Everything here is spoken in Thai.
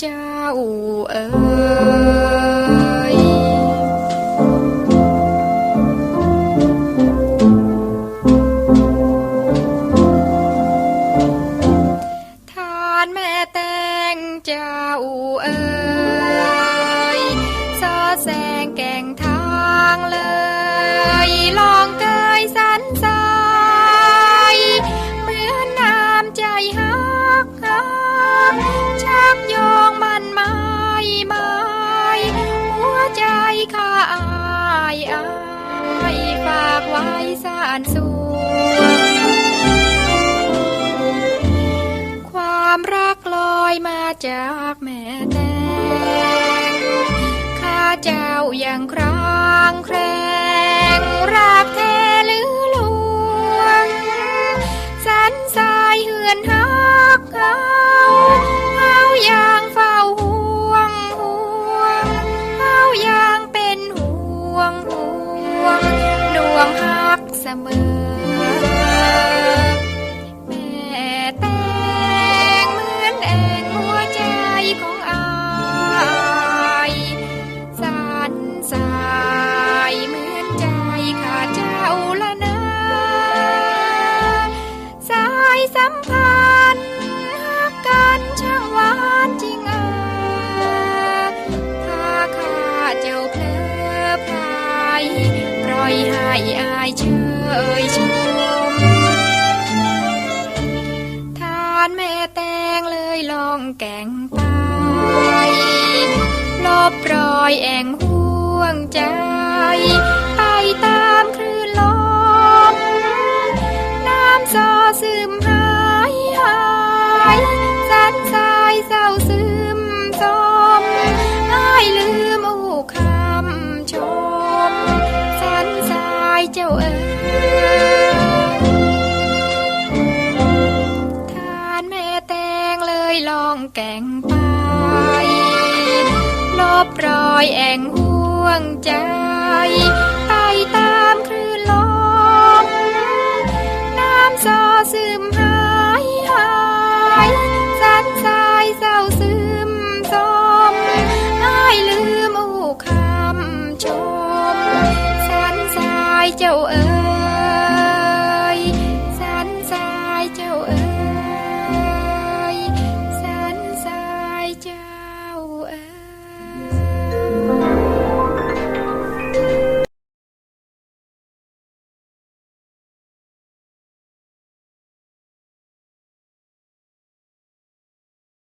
เจ้าเอ๋ยทานแม่แต ใจข้าอายอายฝากไว้สานสวงความรักลอยมาจากแม่แตงข้าเจ้าอยังครางแครงรักแท้หรือลวง สันสายเหือนฮักเขาเขาอยังเฝ้าห่ เสมอ แม่แตงเหมือนแองหัวใจของอายสันสายเหมือนใจข้าเจ้าละนะสายสัมพันธ์ อยอายเชยชมทานแม่แตงเลยลองแกงไปลบรอยแองห่วงใจ อ๋ยทานแม่แตงเลยลองแกงไป ลบรอยแองห่วงใจ ไปตามคลื่นลม น้ำซอซึมหายหายสันสายเศร้าซึมสมหายลืมอู่คำชมายเจ้าเอ๋ยสันสายเจ้าเอ๋ย